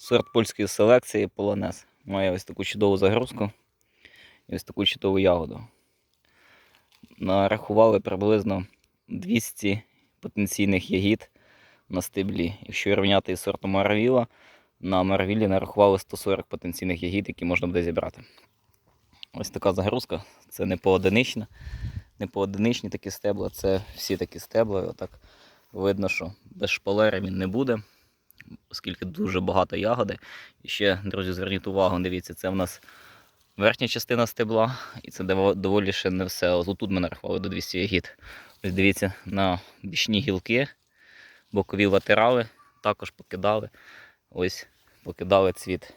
Сорт польської селекції полонез. Має ось таку чудову загрузку і ось таку чудову ягоду. Нарахували приблизно 200 потенційних ягід на стеблі. Якщо рівняти із сортом Маравіла, на Маравілі нарахували 140 потенційних ягід, які можна буде зібрати. Ось така загрузка. Це не поодинична, не поодиничні такі стебла, це всі такі стебла. Отак видно, що без шпалери він не буде, оскільки дуже багато ягоди. І ще, друзі, зверніть увагу, дивіться, це в нас верхня частина стебла, і це доволі ще не все. Ось тут ми нарахували до 200 ягід. Ось дивіться на бічні гілки, бокові латерали також покидали. Ось покидали цвіт.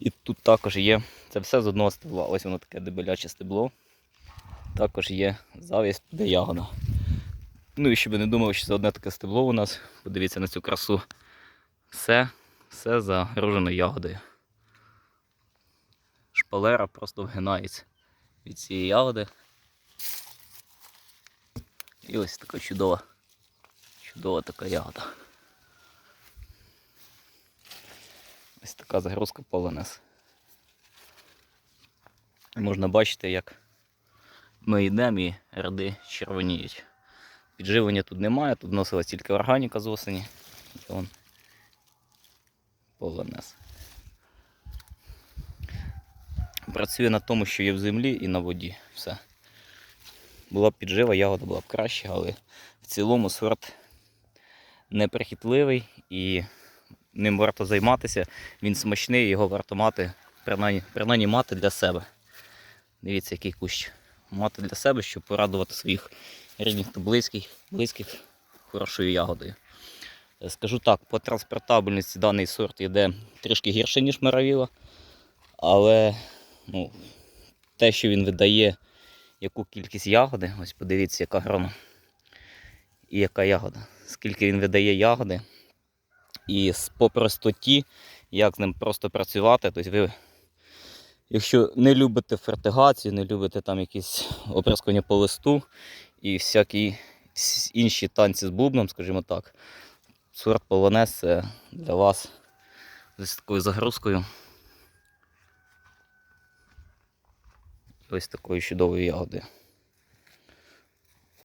І тут також є, це все з одного стебла. Ось воно таке дебеляче стебло. Також є завість, де ягода. Ну і щоб ви не думали, що це одне таке стебло у нас. Подивіться на цю красу. Все, все загружено ягодою. Шпалера просто вгинається від цієї ягоди. І ось така чудова, чудова така ягода. Ось така загрузка полонез. Можна бачити, як ми йдемо і ряди червоніють. Підживлення тут немає, тут вносилась тільки органіка з осені. І вон полонез. Працює на тому, що є в землі і на воді. Все. Була б піджива, ягода була б краще, але в цілому сорт неприхітливий і ним варто займатися. Він смачний, його варто мати, принаймні, принаймні мати для себе. Дивіться, який кущ. Мати для себе, щоб порадувати своїх рідних та близьких, близьких хорошою ягодою. Е, Скажу так, по транспортабельності даний сорт йде трішки гірше, ніж Маравіла. Але ну, те, що він видає, яку кількість ягоди, ось подивіться, яка грона і яка ягода. Скільки він видає ягоди. І по простоті, як з ним просто працювати. Тобто ви, якщо не любите фертигацію, не любите там якісь оприскування по листу і всякі інші танці з бубном, скажімо так, сорт полонез це для вас з такою загрузкою. Ось такої чудової ягодою.